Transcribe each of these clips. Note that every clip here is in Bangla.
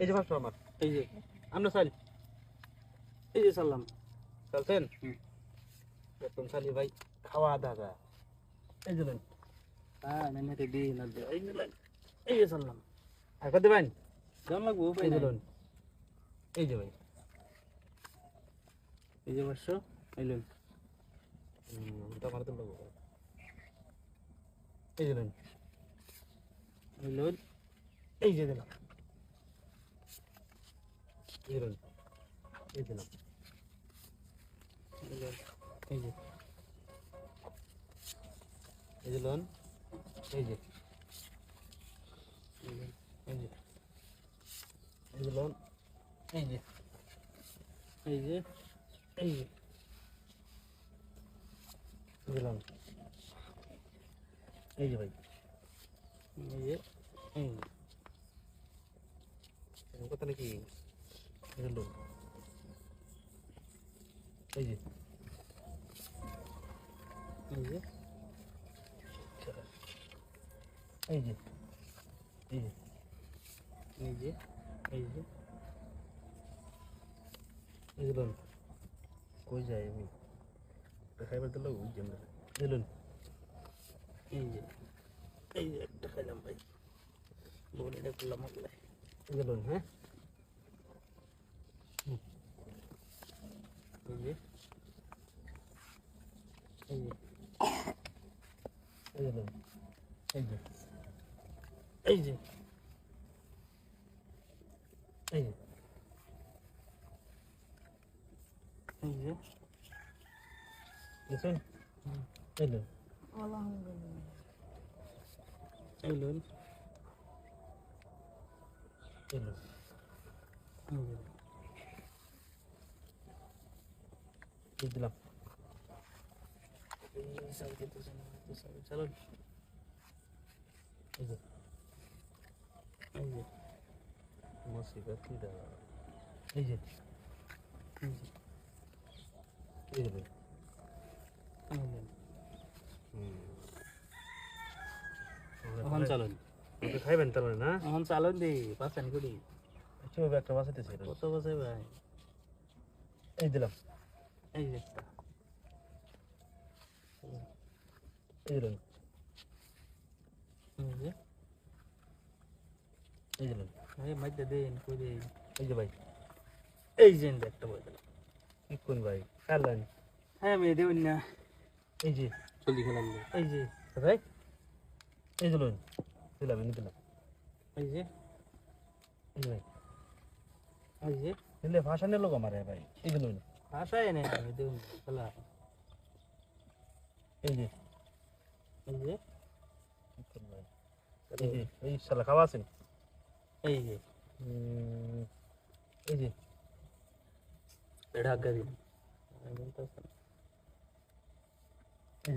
এই যে পাঁচশো আমার এই যে আমরা চাল এই যে সালাম চলছেন হুম। একদম চালি ভাই খাওয়া দাওয়া এই যে হ্যাঁ নেনে দি না এই নিলেন এই যে সালাম আর কত দেবেন কেমন লাগবো এই যে লোন এই যে ভাই এই যে পাঁচশো এই লোন আমার তো এই যে লোন এই লোন এই যে দিলাম এই যে লোন। এই যে। এই যে এই যে। লোন। এই যে। এই যে। এই যে। দিলাম এই যে ভাই। এই যে, এই কথা নাকি? এই যে লোন এই যে এই যে এই যে এই যে এই যে এই যে এই যে লোন কই যাই আমি খাইবার দিল ওই যে আমরা দিলুন এই যে এই যে একটা খাইলাম ভাই বলে এটা করলাম আল্লাহ এই যে লোন হ্যাঁ এই যে এই যে এই যে লোন এই যে এই যে এই যে এই যে এখন চালুন। ওকে খাইবেন তার মানে না? এখন চালুন দি পাঁচান করি। কীভাবে একটা বাঁচাইতেছে এটা? কত বসে ভাই? এই দিলাম। এই যে একটা। লোন এই মধ্যে দেন কই দেন। এই যে ভাই। এই যে একটা বই দিলাম। কি কোন ভাই? খাইলেন হ্যাঁ মেয়ে দেবেন না। এই যে। জলদি খেলাম। এই যে ভাই। এই দিলাম এনে দিলাম। এই যে। এই ভাই। এই যে। দিলে ভাষা নিয়ে লোক আমার ভাই। এই যে আশায় নেই আমি দেবেন খেলা এই যে এই যে এই শালা খাওয়া আছেন এই যে এই যে এটা দিন যে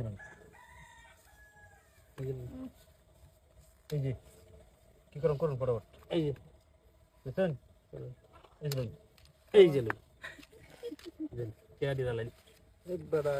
এই যে কি করুন করুন ফটাফট এই যে বুঝছেন এই যে এই যে লোক কে আদি দালাই এই বেড়া